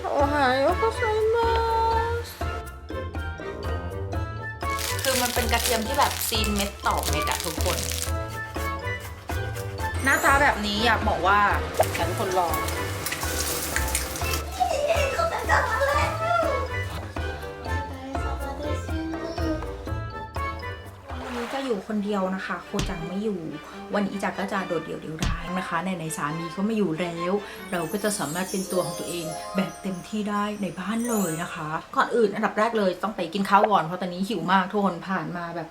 โอไฮโอโกไซมาสคือมันเป็นกระเทียมที่แบบซีนเม็ดต่อเม็ดอะทุกคน หน้าตาแบบนี้อยากบอกว่าอยากให้ทุกคนลอง อยู่คนเดียวนะคะ โคจังไม่อยู่ วันนี้อีจักก็จะโดดเดี่ยวเดียวดายนะคะในในๆสามีก็ไม่อยู่แล้ว เราก็จะสามารถเป็นตัวของตัวเองแบบเต็มที่ได้ในบ้านเลยนะคะ ก่อนอื่นอันดับแรกเลยต้องไปกินข้าวก่อนเพราะตอนนี้หิวมากทุกคนผ่านมาแบบ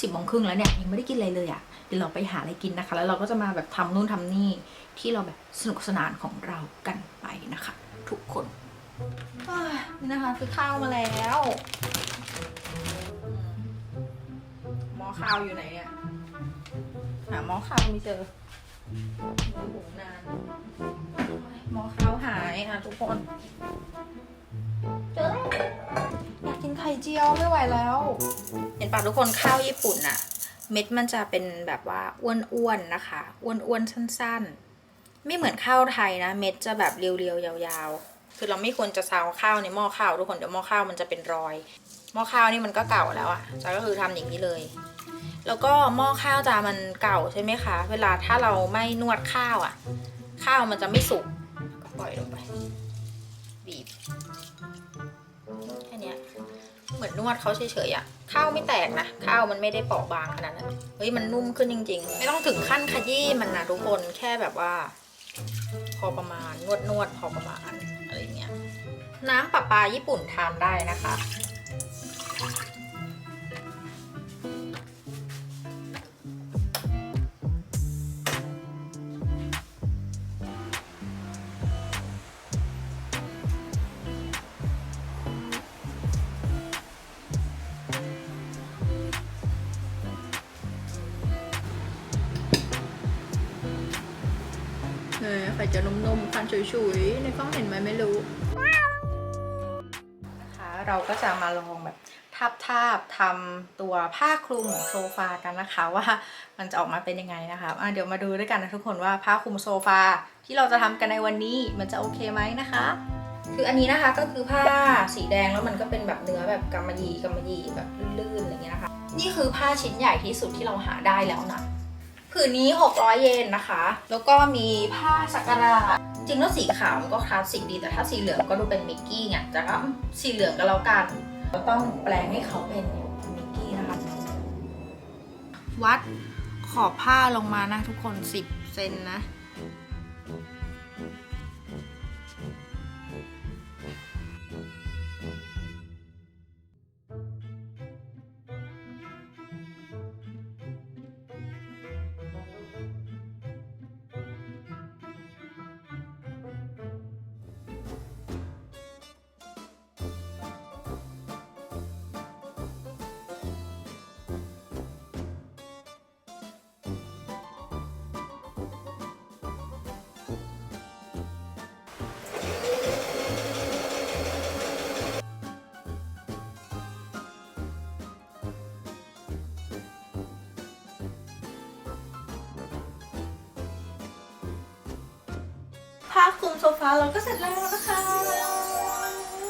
สิบโมงครึ่งแล้วเนี่ยยังไม่ได้กินอะไรเลยอะ่ะเดี๋ยวเราไปหาอะไรกินนะคะ แล้วเราก็จะมาแบบทำนู่นทำนี่ที่เราแบบสนุกสนานของเรากันไปนะคะ ทุกคนนี่นะคะคือข้าวมาแล้ว อข้าวอยู่ไหนเนี่ยหาหม้อข้าวไม่เจอโอ้โหนานหม้อข้าวหายอะทุกคน เจอแล้วอยากกินไข่เจียวไม่ไหวแล้ว เห็นปะทุกคนข้าวญี่ปุ่นอะเม็ดมันจะเป็นแบบว่าอ้วนๆนะคะอ้วนๆสั้น ๆ ไม่เหมือนข้าวไทยนะ เม็ดจะแบบเรียวๆยาวๆ คือเราไม่ควรจะซาวข้าวในหม้อข้าวทุกคนเดี๋ยวหม้อข้าวมันจะเป็นรอย หม้อข้าวนี่มันก็เก่าแล้วอะจ้าก็คือทำอย่างนี้เลย แล้วก็หม้อข้าวจามันเก่าใช่ไหมคะ เวลาถ้าเราไม่นวดข้าวอะข้าวมันจะไม่สุกก็ปล่อยลงไปบีบแค่นี้เหมือนนวดเขาเฉยๆอะข้าวไม่แตกนะ ข้าวมันไม่ได้เปราะบางขนาดนั้นเฮ้ยมันนุ่มขึ้นจริง ๆ ไม่ต้องถึงขั้นขยี้มันนะทุกคนแค่แบบว่า พอประมาณนวดนวดพอประมาณอะไรเงี้ยน้ำประปลาญี่ปุ่นทานได้นะคะ ไข่จะนุ่มๆคันฉุยๆ ในกล้องเห็นไหมไม่รู้นะคะเราก็จะมาลองแบบทาบทาบๆทำตัวผ้าคลุมของโซฟากันนะคะ ว่ามันจะออกมาเป็นยังไงนะคะะเดี๋ยวมาดูด้วยกันนะทุกคนว่าผ้าคลุมโซฟาที่เราจะทำกันในวันนี้มันจะโอเคไหมนะคะ คืออันนี้นะคะก็คือผ้าสีแดงแล้วมันก็เป็นแบบเนื้อแบบกำมะหยี่กำมะหยี่แบบลื่นๆอะไรเงี้ยนะคะ นี่คือผ้าชิ้นใหญ่ที่สุดที่เราหาได้แล้วนะ ผืนนี้ 600 เยนนะคะ แล้วก็มีผ้าสักการะจริงแล้วสีขาวมันก็คลาสสิกดี แต่ถ้าสีเหลืองก็ดูเป็นมิกกี้ไงแต่ก็สีเหลืองก็แล้วกันเราต้องแปลงให้เขาเป็นมิกกี้นะคะ วัดขอบผ้าลงมานะทุกคน 10 เซนนะ ผ้าคลุมโซฟาเราก็เสร็จแล้วนะคะ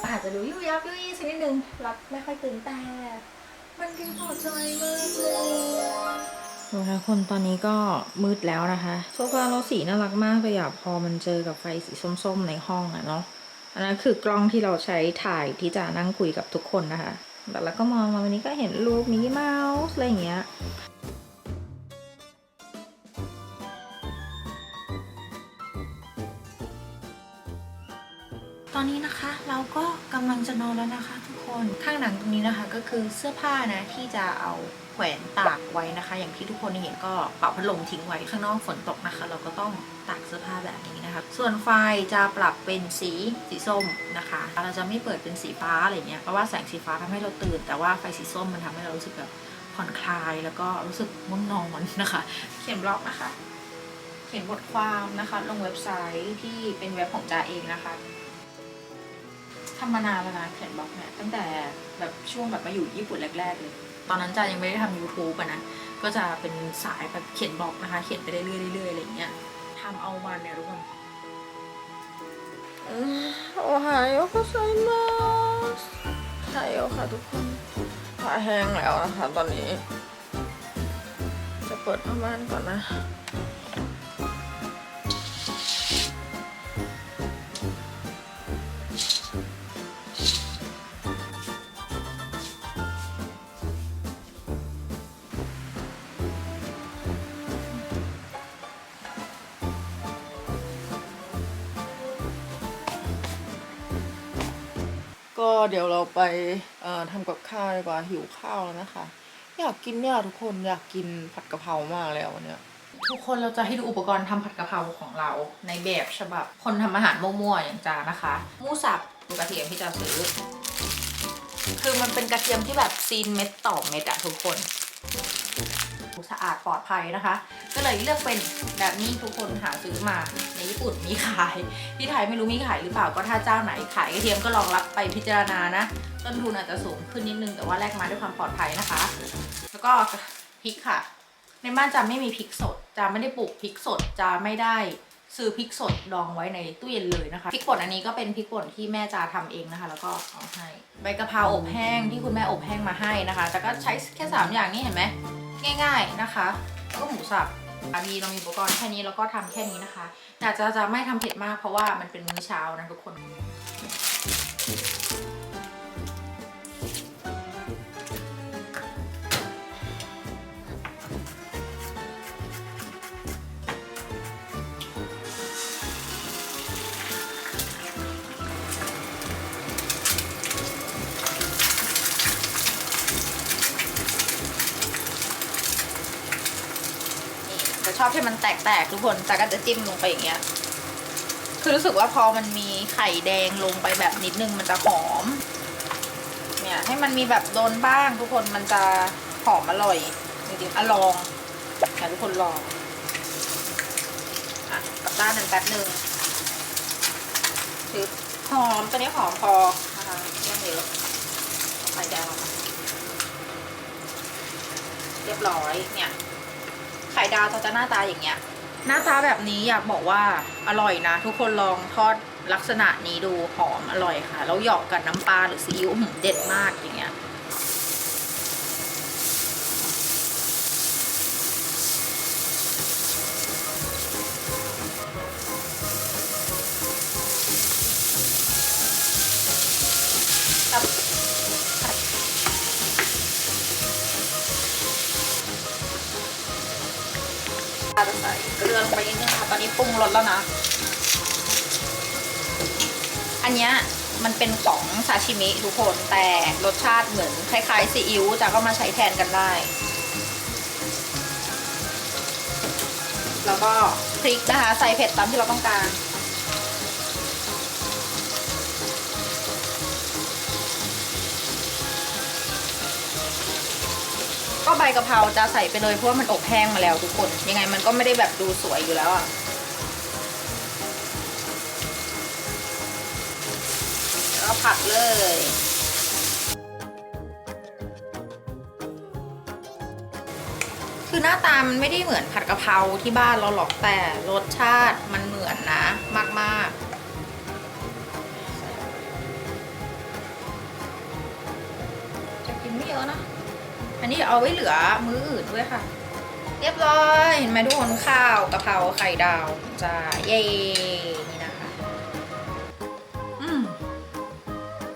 อาจจะดูยุ่ยยับยุ่ยสักนิดนึงรับไม่ค่อยตื่นแต่มันดีพอใจมากเลยทุกคนตอนนี้ก็มืดแล้วนะคะโซฟาเราสีน่ารักมากเลยอะพอมันเจอกับไฟสีส้มๆในห้องอะเนาะอันนั้นคือกล้องที่เราใช้ถ่ายที่จะนั่งคุยกับทุกคนนะคะแล้วก็มองมาวันนี้ก็เห็นรูปมิกกี้เมาส์อะไรอย่างเงี้ย อนนี้นะคะเราก็กำลังจะนอนแล้วนะคะ ทุกคนข้างหลังตรงนี้นะคะ ก็คือเสื้อผ้านะที่จะเอาแขวนตากไว้นะคะ อย่างที่ทุกคนเห็นก็เป่าพัดลมทิ้งไว้ข้างนอกฝนตกนะคะ เราก็ต้องตากเสื้อผ้าแบบนี้นะคะ ส่วนไฟจะปรับเป็นสีสีส้มนะคะ เราจะไม่เปิดเป็นสีฟ้าอะไรเงี้ยเพราะว่าแสงสีฟ้าทำให้เราตื่น แต่ว่าไฟสีส้มมันทำให้เรารู้สึกแบบผ่อนคลายแล้วก็รู้สึกง่วงนอนนะคะ เขียนบล็อกนะคะ เขียนบทความนะคะ ลงเว็บไซต์ที่เป็นเว็บของจ่าเองนะคะ ทำมานานแล้วนะเขียนบล็อกเนี่ยตั้งแต่แบบช่วงแบบมาอยู่ญี่ปุ่นแรกๆเลยตอนนั้นจายังไม่ได้ทำ YouTube อะนะก็จะเป็นสายแบบเขียนบล็อกนะคะ เขียนไปเรื่อยๆเรื่อยๆอะไรเงี้ยทำเอาวันเนี่ยทุกคนโอไฮโยโกไซมาสใช่แล้ค่ะทุกคนผ้าแห้งแล้วนะคะตอนนี้ จะเปิดผ้าม่านก่อนนะ ก็เดี๋ยวเราไปทำกับข้าวดีกว่าหิวข้าวแล้วนะคะ อยากกินเนี่ยทุกคนอยากกินผัดกะเพรามากแล้ววันเนี้ยทุกคนเราจะให้ดูอุปกรณ์ทำผัดกะเพราของเราในแบบฉบับคนทำอาหารมั่วๆอย่างจานะคะมูสับดูกระเทียมที่จะซื้อ คือมันเป็นกระเทียมที่แบบซีนเม็ดต่อเม็ดอะทุกคน อาดปลอดภัยนะคะ ก็เลยเลือกเป็นแบบนี้ทุกคนหาซื้อมาในญี่ปุ่นมีขาย ที่ไทยไม่รู้มีขายหรือเปล่าก็ถ้าเจ้าไหนขายกระเทียมก็ลองรับไปพิจารณานะ ต้นทุนอาจจะสูงขึ้นนิดนึงแต่ว่าแลกมาด้วยความปลอดภัยนะคะ แล้วก็พริกค่ะ ในบ้านจะไม่มีพริกสดจะไม่ได้ปลูกพริกสดจะไม่ได้ซื้อพริกสดดองไว้ในตู้เย็นเลยนะคะพริกป่นอันนี้ก็เป็นพริกป่นที่แม่จาทำเองนะคะ แล้วก็เอาให้ใบกะเพราอบแห้งที่คุณแม่อบแห้งมาให้นะคะ แต่ก็ใช้แค่สามอย่างนี้เห็นไหม ง่ายๆนะคะแล้วก็หมูสับอะมีเรามีอุปกรณ์แค่นี้แล้วก็ทำแค่นี้นะคะแต่จะจะไม่ทำเผ็ดมากเพราะว่ามันเป็นมื้อเช้านะทุกคน ชอบให้มันแตกๆทุกคนจากก็จะจิ้มลงไปอย่างเงี้ย คือรู้สึกว่าพอมันมีไข่แดงลงไปแบบนิดนึงมันจะหอม เนี่ย ให้มันมีแบบโดนบ้างทุกคนมันจะหอมอร่อยจริงๆอะลองให้ทุกคนลองอะกลับด้านหนึ่งแป๊บหนึ่งคือหอมตัวนี้หอมพอนะคะไม่ต้องเยอะเอาไข่แดงเรียบร้อยเนี่ย ไข่ดาวจะหน้าตาอย่างเงี้ย หน้าตาแบบนี้อยากบอกว่าอร่อยนะ ทุกคนลองทอดลักษณะนี้ดูหอมอร่อยค่ะ แล้วหยอกกับน้ำปลาหรือซีอิ๊วเด็ดมากอย่างเงี้ย จะใส่เกลือลงไปนิดนึงค่ะ ตอนนี้ปรุงรสแล้วนะ อันเนี้ยมันเป็นของซาชิมิทุกคน แต่รสชาติเหมือนคล้ายๆซีอิ๊วจะก็มาใช้แทนกันได้ แล้วก็พริกนะคะ ใส่เผ็ดตามที่เราต้องการ ก็ใบกะเพราจะใส่ไปเลยเพราะว่ามันอบแห้งมาแล้วทุกคน ยังไงมันก็ไม่ได้แบบดูสวยอยู่แล้วอะแล้วผัดเลยคือหน้าตามันไม่ได้เหมือนผัดกะเพราที่บ้านเราหรอกแต่รสชาติมันเหมือนนะ มากๆจะกินไม่เยอะนะ อันนี้เอาไว้เหลือมื้ออื่นด้วยค่ะ เรียบร้อยเห็นไหมทุกคนข้าวกะเพราไข่ดาวจ้าเย้นี่นะคะ อืม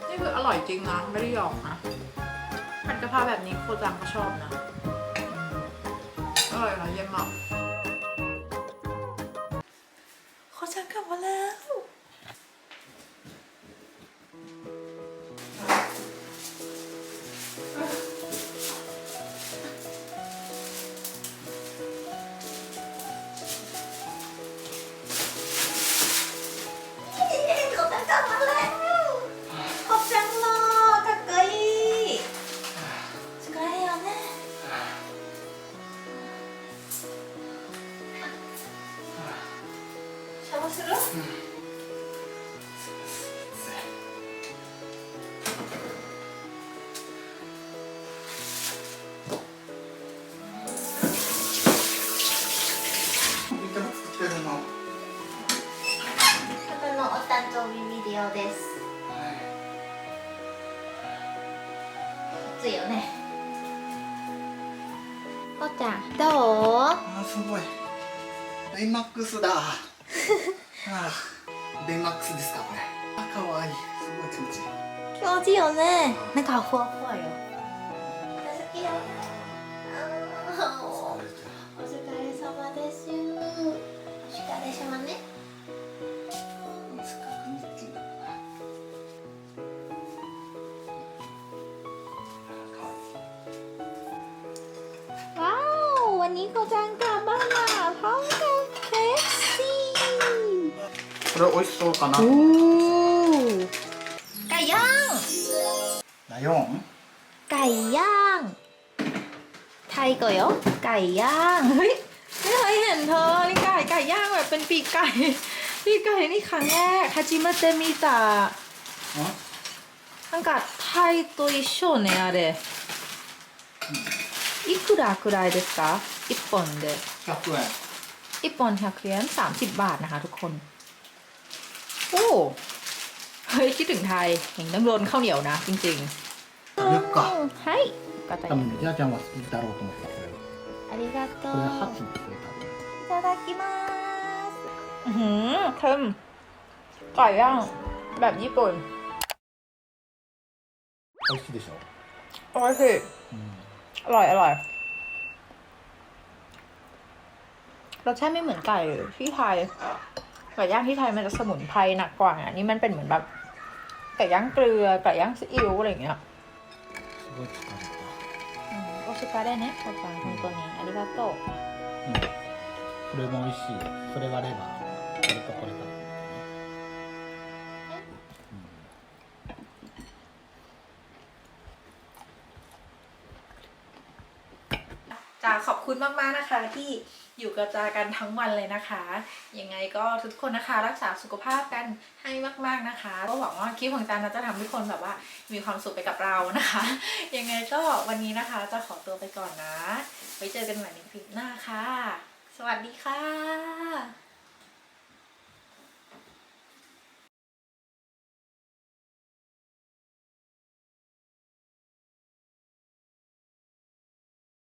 นี่คืออร่อยจริงนะ ไม่ได้หยอกนะผัดกะเพราแบบนี้โคจังก็ชอบนะอืมอร่อยค่ะเยี่ยมมาก Stop, ですよね。おちゃんどうあーすごい。ベンマックスだ。あーベンマックスですかこれ。あかわいい。すごい気持ちいい。気持ちいいよね。なんかふわふわよ。好きよこれ美味しそうかな โอ้ไก่ย่าง ライオン ไก่ย่าง ไทยก่อยเหรอไก่ย่าง เฮ้ยไม่เคยเห็นเธอนี่ไก่ไก่ย่างแบบเป็นปีกไก่ ปีกไก่นี่ครั้งแรกฮาจิมาเตมิตะ んなんかタイと一緒ねあれいくらくらいですか一本で100円一本100円30 บาทนะคะทุกคน โอ้เฮ้ยคิดถึงไทยเห็นต้องโดนข้าวเหนียวนะ จริง 食べよっか ให้ ๆก็แต่ 多分ねジャーちゃんは好きだろうと思ったこれありがとうこれハツですねいただきます อื้อหือเค็มไก่ย่างแบบญี่ปุ่น 多分美味しいでしょ อร่อยสิ うん อร่อยอร่อยรสชาติไม่เหมือนไก่ที่ไทย ไก่ย่างที่ไทยมันจะสมุนไพรหนักกว่าอันนี้มันเป็นเหมือนแบบไก่ย่างเกลือไก่ย่างซีอิ๊วอะไรอย่างเงี้ย すごい疲れた อืมโอชิกาได้ねおちゃん本当にありがとううんこれも美味しいそれ割ればこれとこれと คุณมากๆนะคะที่อยู่กับจากันทั้งวันเลยนะคะ ยังไงก็ทุกคนนะคะรักษาสุขภาพกันให้มากๆนะคะ ก็หวังว่าคลิปของจานจะทำให้ทุกคนแบบว่า มีความสุขไปกับเรานะคะ ยังไงก็วันนี้นะคะจะขอตัวไปก่อนนะ ไว้เจอกันใหม่ในคลิปหน้าค่ะ สวัสดีค่ะ